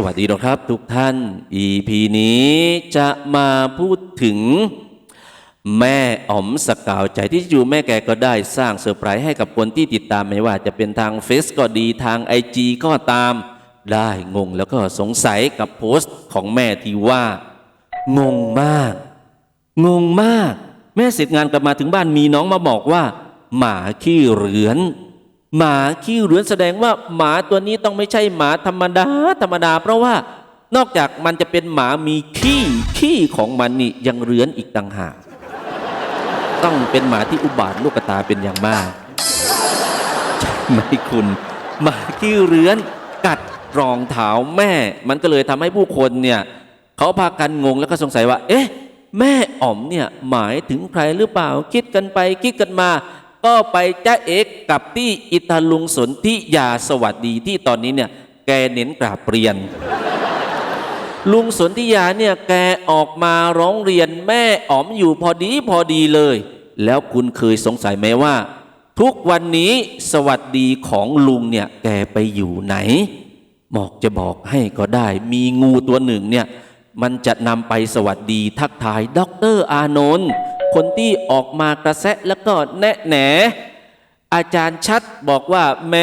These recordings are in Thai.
สวัสดีนะครับทุกท่าน EP นี้จะมาพูดถึง แม่อ๋อมสกาวใจที่อยู่แม่แกก็ได้สร้างเซอร์ไพรส์ให้กับคนที่ติดตามไม่ว่าจะเป็นทางเฟซก็ดีทางไอจก็ตาม ได้งงแล้วก็สงสัยกับโพสต์ของแม่ที่ว่า งงมาก งงมาก แม่เสร็จงานกลับมาถึงบ้านมีน้องมาบอกว่า หมาขี้เรือน หมาขี้เรือนแสดงว่าหมาตัวนี้ต้องไม่ใช่หมาธรรมดาธรรมดา เพราะว่านอกจากมันจะเป็นหมามีขี้ขี้ของมันนี่ยังเรือนอีกต่างหากต้องเป็นหมาที่อุบาทลูกตาเป็นอย่างมากใช่คุณ หมาขี้เรือนกัดรองเท้าแม่ มันก็เลยทำให้ผู้คนเนี่ยเขาพากันงงแล้วก็สงสัยว่า เอ๊ะ แม่อ๋อมเนี่ยหมายถึงใครหรือเปล่าคิดกันไปคิดกันมา ก็ไปจ้าเอกกับที่อิตาลุงสนธิยาสวัสดีที่ตอนนี้เนี่ยแกเน้นกราบเรียน ลุงสนธิยาเนี่ยแกออกมาร้องเรียนแม่อ๋อมอยู่พอดีพอดีเลย แล้วคุณเคยสงสัยไหมว่า ทุกวันนี้สวัสดีของลุงเนี่ยแกไปอยู่ไหนบอกจะบอกให้ก็ได้ มีงูตัวหนึ่งเนี่ยมันจะนำไปสวัสดีทักทายด็อกเตอร์อานนท์ คนที่ออกมากระแซะแล้วก็แนะแหนอาจารย์ชัดบอกว่าแหม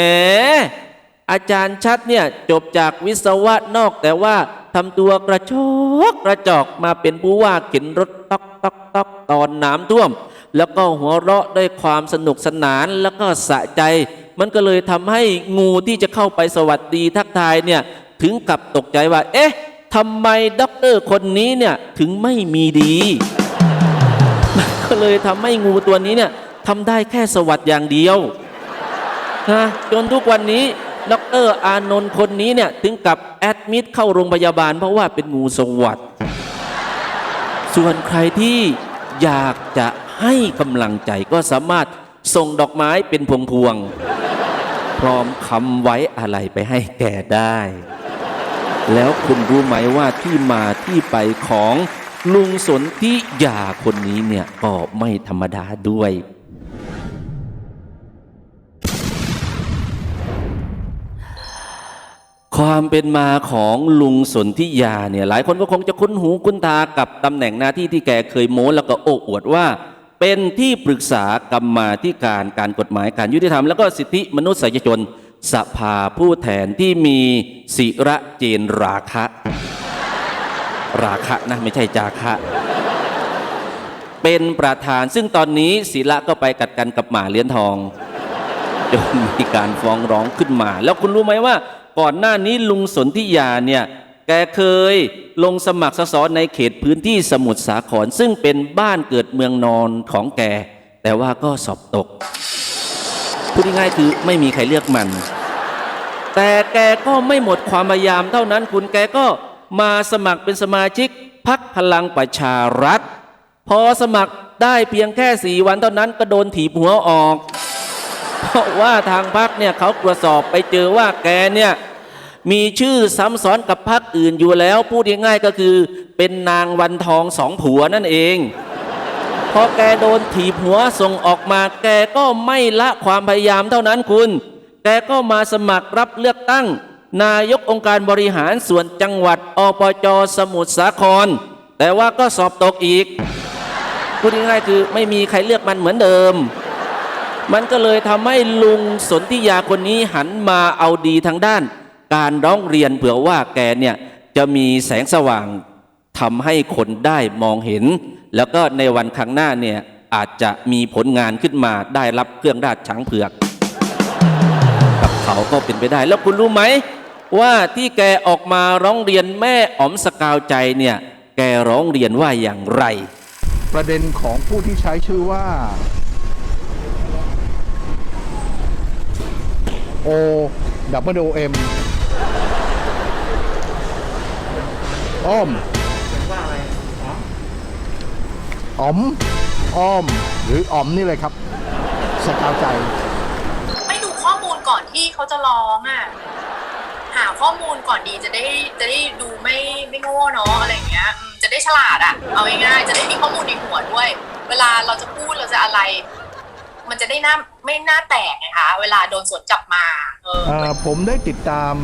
อาจารย์ชัดเนี่ยจบจากวิศวะนอกแต่ว่าทำตัวกระชอกกระจอกมาเป็นผู้ว่าเข็นรถตอกตอกตอกตอนน้ำท่วม แล้วก็หัวเราะด้วยความสนุกสนานแล้วก็สะใจ มันก็เลยทำให้งูที่จะเข้าไปสวัสดีทักทายเนี่ยถึงกับตกใจว่า เอ๊ะทำไมด็อกเตอร์คนนี้เนี่ยถึงไม่มีดี ก็เลยทำให้งูตัวนี้เนี่ยทำได้แค่สวัสดอย่างเดียวนะจนทุกวันนี้ดอกเตอรอานนท์คนนี้เนี่ยถึงกับแอดมิดเข้าโรงพยาบาล เพราะว่าเป็นงูสวัสดส่วนใครที่อยากจะให้กำลังใจก็สามารถส่งดอกไม้เป็นพวงๆพร้อมคำไว้อะไรไปให้แกได้ แล้วคุณรู้ไหมว่าที่มาที่ไปของ ลุงสนธิยาคนนี้เนี่ยก็ไม่ธรรมดาด้วย ความเป็นมาของลุงสนธิยาเนี่ยหลายคนก็คงจะคุ้นหูคุ้นตากับตำแหน่งหน้าที่ที่แกเคยโม้แล้วก็โอ้อวดว่า เป็นที่ปรึกษากรรมาธิการการกฎหมายการยุติธรรม แล้วก็สิทธิมนุษยชนสภาผู้แทนที่มีศิระเจนราคะ ราคะนะไม่ใช่จาคะ เป็นประธานซึ่งตอนนี้ศิระก็ไปกัดกันกับหมาเลี้ยนทองจนมีการฟ้องร้องขึ้นมา แล้วคุณรู้ไหมว่า ก่อนหน้านี้ลุงสนธิยาเนี่ยแกเคยลงสมัครสสในเขตพื้นที่สมุทรสาคร ซึ่งเป็นบ้านเกิดเมืองนอนของแก แต่ว่าก็สอบตก พูดง่ายๆคือไม่มีใครเลือกมัน แต่แกก็ไม่หมดความพยายามเท่านั้นคุณแกก็ มาสมัครเป็นสมาชิกพักพลังประชารัฐ พอสมัครได้เพียงแค่สี่วันเท่านั้นก็โดนถีบหัวออก เพราะว่าทางพักเนี่ยเขาตรวจสอบไปเจอว่าแกเนี่ยมีชื่อซ้ำซ้อนกับพักอื่นอยู่แล้ว พูดง่ายๆก็คือเป็นนางวันทองสองผัวนั่นเองพอแกโดนถีบหัวส่งออกมาแกก็ไม่ละความพยายามเท่านั้นคุณ แกก็มาสมัครรับเลือกตั้ง นายกองค์การบริหารส่วนจังหวัดอปจสมุทรสาคร แต่ว่าก็สอบตกอีกพูดง่ายๆคือไม่มีใครเลือกมันเหมือนเดิม มันก็เลยทำให้ลุงสนธิยาคนนี้หันมาเอาดีทางด้าน การร้องเรียนเผื่อว่าแกเนี่ยจะมีแสงสว่างทำให้คนได้มองเห็น แล้วก็ในวันข้างหน้าเนี่ยอาจจะมีผลงานขึ้นมาได้รับเครื่องราชช้างเผือก กับเขาก็เป็นไปได้แล้วคุณรู้ไหม ว่าที่แกออกมาร้องเรียนแม่อ๋อมสกาวใจเนี่ยแกร้องเรียนว่าอย่างไร ประเด็นของผู้ที่ใช้ชื่อว่า O W M อ้อมอ๋อมอ้อม หรืออ๋อมนี่เลยครับสกาวใจ ไม่ดูข้อมูลก่อนที่เขาจะร้องอะ หาข้อมูลก่อนดีจะได้จะได้ดูไม่ไม่โง่เนาะอะไรอย่างเงี้ยอืมจะได้ฉลาดอะเอาง่ายๆจะได้มีข้อมูลในหัวด้วย เวลาเราจะพูดเราจะอะไร มันจะได้หน้าไม่หน้าแตกไงคะเวลาโดนสวนจับมาเออ อ่อผมได้ติดตาม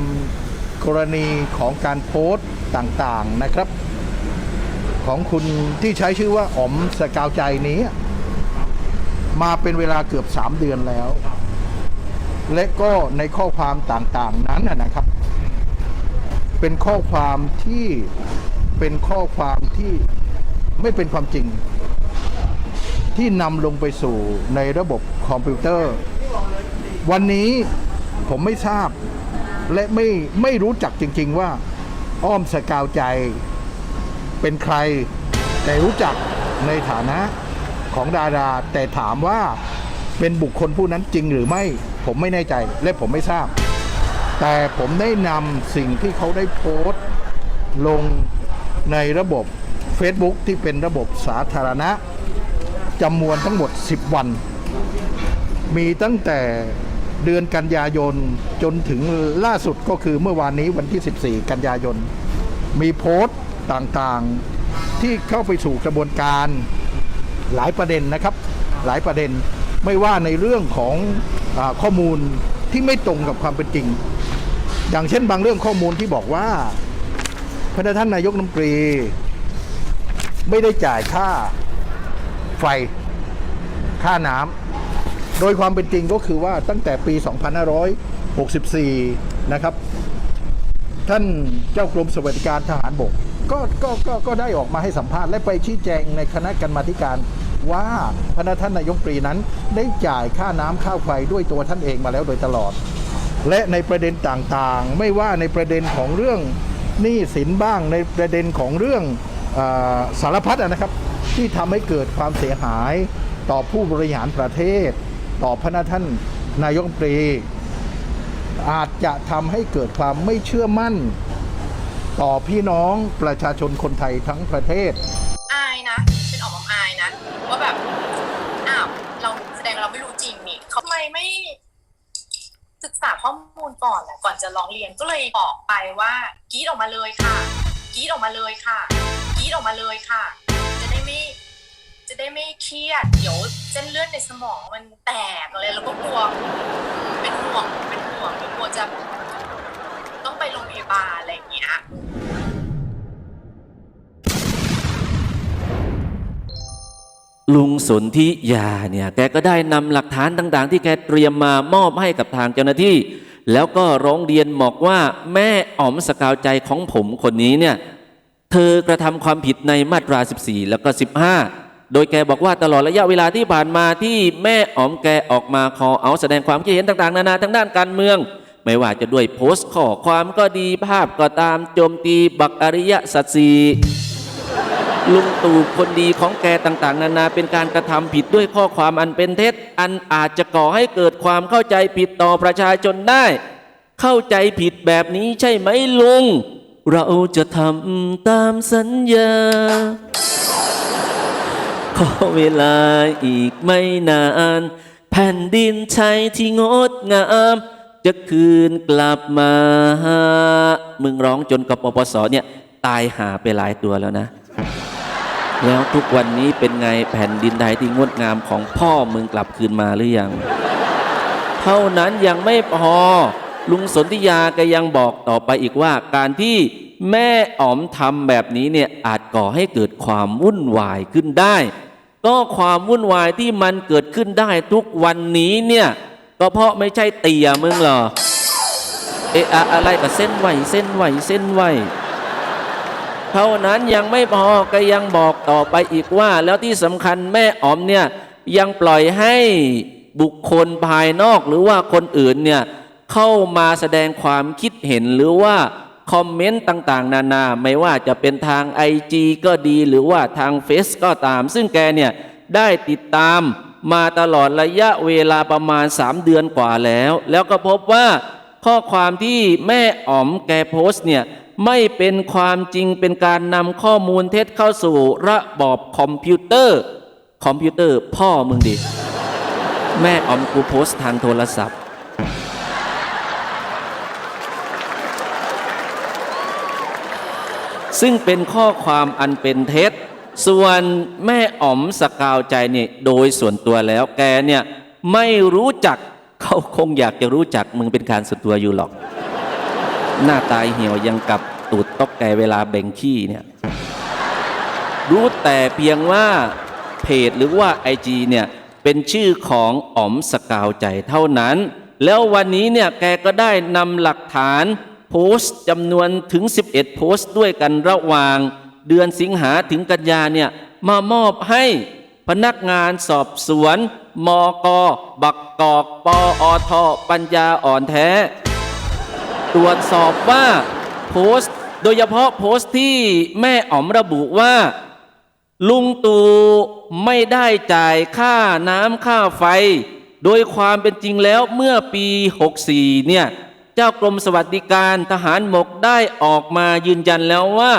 กรณีของการโพสต์ต่างๆนะครับ ของคุณที่ใช้ชื่อว่าอ๋อมสกาวใจนี้ มาเป็นเวลาเกือบ 3 เดือนแล้ว และก็ในข้อความต่างๆนั้นนะนะครับ เป็นข้อความที่เป็นข้อความที่ไม่เป็นความจริง ที่นำลงไปสู่ในระบบคอมพิวเตอร์ วันนี้ผมไม่ทราบและไม่ไม่รู้จักจริง ๆว่า อ้อมสกาวใจเป็นใคร แต่รู้จักในฐานะของดารา แต่ถามว่าเป็นบุคคลผู้นั้นจริงหรือไม่ ผมไม่แน่ใจและผมไม่ทราบ แต่ผมได้นำสิ่งที่เขาได้โพสต์ลงในระบบ Facebook ที่เป็นระบบสาธารณะจำนวนทั้งหมด 10 วัน มีตั้งแต่เดือนกันยายนจนถึงล่าสุดก็คือเมื่อวานนี้วันที่ 14 กันยายน มีโพสต์ต่างๆที่เข้าไปสู่กระบวนการหลายประเด็นนะครับ หลายประเด็นไม่ว่าในเรื่องของอข้อมูลที่ไม่ตรงกับความเป็นจริง อย่างเช่นบางเรื่องข้อมูลที่บอกว่า พระท่านนายกน้ำตรี ไม่ได้จ่ายค่าไฟค่าน้ำโดยความเป็นจริงก็คือว่าตั้งแต่ปี 2564 นะครับ ท่านเจ้ากรมสวัสดิการทหารบกก็ก็ก็ก็ได้ออกมาให้สัมภาษณ์และไปชี้แจงในคณะกรรมาธิการว่าพระท่านนายกปรีนั้นได้จ่ายค่าน้ำค่าไฟด้วยตัวท่านเองมาแล้วโดยตลอด และในประเด็นต่างๆ ไม่ว่าในประเด็นของเรื่องหนี้สินบ้างในประเด็นของเรื่องอสารพัดนะครับ ที่ทำให้เกิดความเสียหายต่อผู้บริหารประเทศ ต่อพระท่านนายกรัฐมนตรี อาจจะทำให้เกิดความไม่เชื่อมั่น ต่อพี่น้องประชาชนคนไทยทั้งประเทศ อายนะเป็นออกมาอายนะ ว่าแบบ อ้าว เราแสดงเราไม่รู้จริงนี่เขาทำไมไม่ ศึกษาข้อมูลก่อนแหละก่อนจะร้องเรียนก็เลยบอกไปว่ากรีดออกมาเลยค่ะกรีดออกมาเลยค่ะกรีดออกมาเลยค่ะ จะได้ไม่จะได้ไม่เครียดเดี๋ยวเส้นเลือดในสมองมันแตกอะไรแล้วก็กลัวเป็นห่วงเป็นห่วงกลัวจะต้องไปโรงพยาบาลอะไรอย่างเงี้ย ลุงสนธิยาเนี่ยแกก็ได้นำหลักฐานต่าง ๆ ที่แกเตรียมมามอบให้กับทางเจ้าหน้าที่ แล้วก็ร้องเรียนบอกว่าแม่อ๋อมสกาวใจของผมคนนี้เนี่ยเธอกระทำความผิดในมาตรา 14 แล้วก็ 15 โดยแกบอกว่าตลอดระยะเวลาที่ผ่านมาที่แม่อ๋อมแกออกมาขอเอาแสดงความคิดเห็นต่าง ๆ นานาทางด้านการเมือง ไม่ว่าจะด้วยโพสต์ข้อความก็ดีภาพก็ตามโจมตีบักอริยสัจสี ลุงตู่คนดีของแกต่างๆ นานาเป็นการกระทำผิดด้วยข้อความอันเป็นเท็จ อันอาจจะก่อให้เกิดความเข้าใจผิดต่อประชาชนได้ เข้าใจผิดแบบนี้ใช่ไหมลุง เราจะทำตามสัญญา ขอเวลาอีกไม่นาน แผ่นดินไทยที่งดงามจะคืนกลับมา มึงร้องจนกปปสเนี่ย ตายหาไปหลายตัวแล้วนะ แล้วทุกวันนี้เป็นไงแผ่นดินไทยที่งดงามของพ่อมึงกลับคืนมาหรือยัง เท่านั้นยังไม่พอลุงสนธิยาแกยังบอกต่อไปอีกว่าการที่แม่อ๋อมทำแบบนี้เนี่ยอาจก่อให้เกิดความวุ่นวายขึ้นได้ ก็ความวุ่นวายที่มันเกิดขึ้นได้ทุกวันนี้เนี่ยก็เพราะไม่ใช่เตียมึงเหรอเอะอะอะไรกับเส้นไหวเส้นไหวเส้นไหว เท่านั้นยังไม่พอก็ยังบอกต่อไปอีกว่า แล้วที่สำคัญแม่อ๋อมเนี่ยยังปล่อยให้บุคคลภายนอกหรือว่าคนอื่นเนี่ยเข้ามาแสดงความคิดเห็นหรือว่าคอมเมนต์ต่างๆ นานา ไม่ว่าจะเป็นทาง IG ก็ดีหรือว่าทางเฟซก็ตาม ซึ่งแกเนี่ยได้ติดตามมาตลอดระยะเวลาประมาณ 3 เดือนกว่าแล้ว แล้วก็พบว่าข้อความที่แม่อ๋อมแกโพสต์เนี่ย ไม่เป็นความจริงเป็นการนำข้อมูลเท็จเข้าสู่ระบอบคอมพิวเตอร์ คอมพิวเตอร์พ่อมึงดิ แม่อมกูโพสต์ทางโทรศัพท์ ซึ่งเป็นข้อความอันเป็นเท็จ ส่วนแม่อ๋อมสกาวใจเนี่ยโดยส่วนตัวแล้วแกเนี่ยไม่รู้จักเขาคงอยากจะรู้จักมึงเป็นการส่วนตัวอยู่หรอก หน้าตายเหี่ยวยังกับตูดตอกแกเวลาแบ่งขี้เนี่ยรู้แต่เพียงว่าเพจหรือว่าไอจีเนี่ยเป็นชื่อของอ๋อมสกาวใจเท่านั้น แล้ววันนี้เนี่ยแกก็ได้นำหลักฐานโพสต์จำนวนถึง 11 โพสต์ด้วยกันระหว่าง เดือนสิงหาถึงกันยาเนี่ยมามอบให้พนักงานสอบสวน มก บักกอก ปออทปัญญาอ่อนแท้ ตรวจสอบว่าโพสต์โดยเฉพาะโพสต์ที่แม่อ๋อมระบุว่า ลุงตู่ไม่ได้จ่ายค่าน้ำค่าไฟ โดยความเป็นจริงแล้วเมื่อปี 64 เนี่ย เจ้ากรมสวัสดิการทหารบกได้ออกมายืนยันแล้วว่า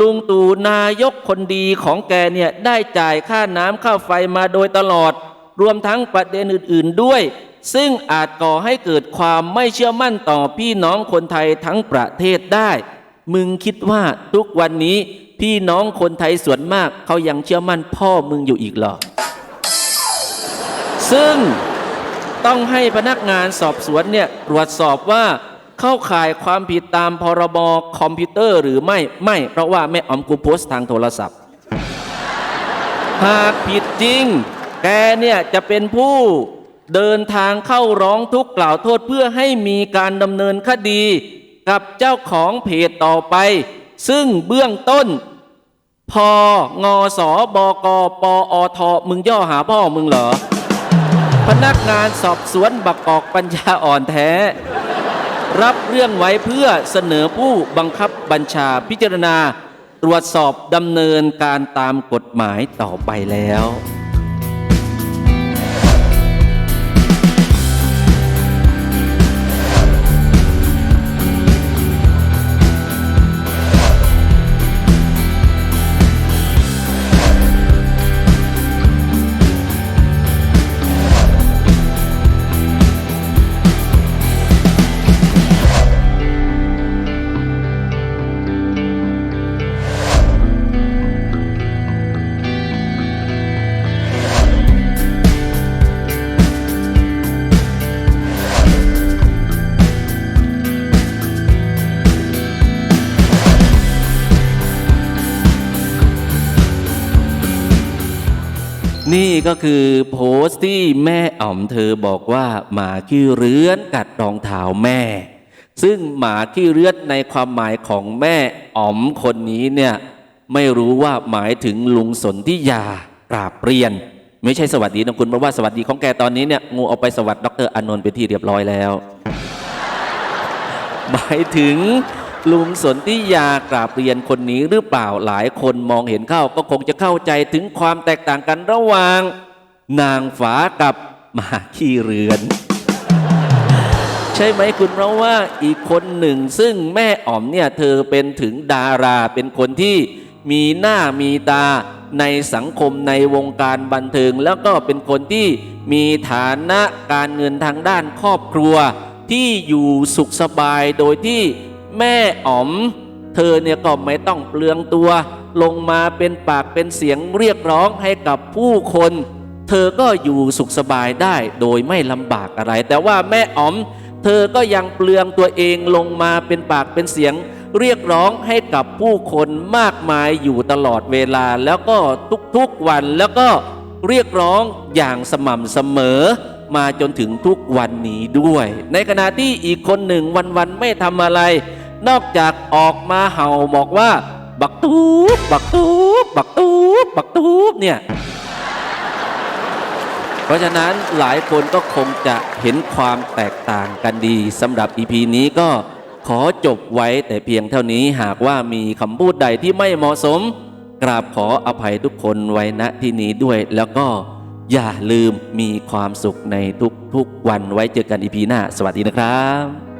ลุงตู่นายกคนดีของแกเนี่ย ได้จ่ายค่าน้ำค่าไฟมาโดยตลอด รวมทั้งประเด็นอื่น ๆด้วย ซึ่งอาจก่อให้เกิดความไม่เชื่อมั่นต่อพี่น้องคนไทยทั้งประเทศได้ มึงคิดว่าทุกวันนี้พี่น้องคนไทยส่วนมากเขายังเชื่อมั่นพ่อมึงอยู่อีกหรอ ซึ่งต้องให้พนักงานสอบสวนเนี่ยตรวจสอบว่าเข้าข่ายความผิดตามพรบคอมพิวเตอร์หรือไม่ไม่เพราะว่าแม่อ๋อมกูโพสต์ทางโทรศัพท์ หากผิดจริง แกเนี่ยจะเป็นผู้ เดินทางเข้าร้องทุกข์กล่าวโทษเพื่อให้มีการดำเนินคดีกับเจ้าของเพจต่อไป ซึ่งเบื้องต้น พงสบกปอทมึงย่อหาพ่อมึงเหรอ พนักงานสอบสวนบักกอกปัญญาอ่อนแท้ รับเรื่องไว้เพื่อเสนอผู้บังคับบัญชาพิจารณา ตรวจสอบดำเนินการตามกฎหมายต่อไปแล้ว นี่ก็คือโพสต์ที่แม่อ๋อมเธอบอกว่าหมาขี้เรื้อนกัดรองเท้าแม่ ซึ่งหมาขี้เรื้อนในความหมายของแม่อ๋อมคนนี้เนี่ยไม่รู้ว่าหมายถึงลุงสนที่ยากราบเรียน ไม่ใช่สวัสดีนะคุณเพราะว่าสวัสดีของแกตอนนี้เนี่ยงูเอาไปสวัสดีดรอานนท์ไปที่เรียบร้อยแล้ว หมายถึง ลุงสนที่ยากราบเรียนคนนี้หรือเปล่าหลายคนมองเห็นเข้าก็คงจะเข้าใจถึงความแตกต่างกันระหว่าง นางฝากับมาขี้เรือน ใช่ไหมคุณเพราะว่าอีกคนหนึ่ง ซึ่งแม่อ๋อมเนี่ยเธอเป็นถึงดาราเป็นคนที่มีหน้ามีตาในสังคมในวงการบันเทิง แล้วก็เป็นคนที่มีฐานะการเงินทางด้านครอบครัว ที่อยู่สุขสบายโดยที่ แม่อ๋อม เธอเนี่ยก็ไม่ต้องเปลืองตัว ลงมาเป็นปากเป็นเสียงเรียกร้องให้กับผู้คน เธอก็อยู่สุขสบายได้โดยไม่ลำบากอะไร แต่ว่าแม่อ๋อม เธอก็ยังเปลืองตัวเองลงมาเป็นปากเป็นเสียง เรียกร้องให้กับผู้คนมากมายอยู่ตลอดเวลาแล้วก็ทุกๆวันแล้วก็เรียกร้องอย่างสม่ำเสมอมาจนถึงทุกวันนี้ด้วย ในขณะที่อีกคนหนึ่งวันๆไม่ทำอะไร นอกจากออกมาเห่าบอกว่า บักตูบบักตูบบักตูบบักตูบเนี่ยเพราะฉะนั้นหลายคนก็คงจะเห็นความแตกต่างกันดีสำหรับ EP นี้ก็ขอจบไว้แต่เพียงเท่านี้หากว่ามีคำพูดใดที่ไม่เหมาะสม กราบขออภัยทุกคนไว้ณที่นี้ด้วย แล้วก็อย่าลืมมีความสุขในทุกๆวันไว้เจอกัน EP หน้า สวัสดีนะครับ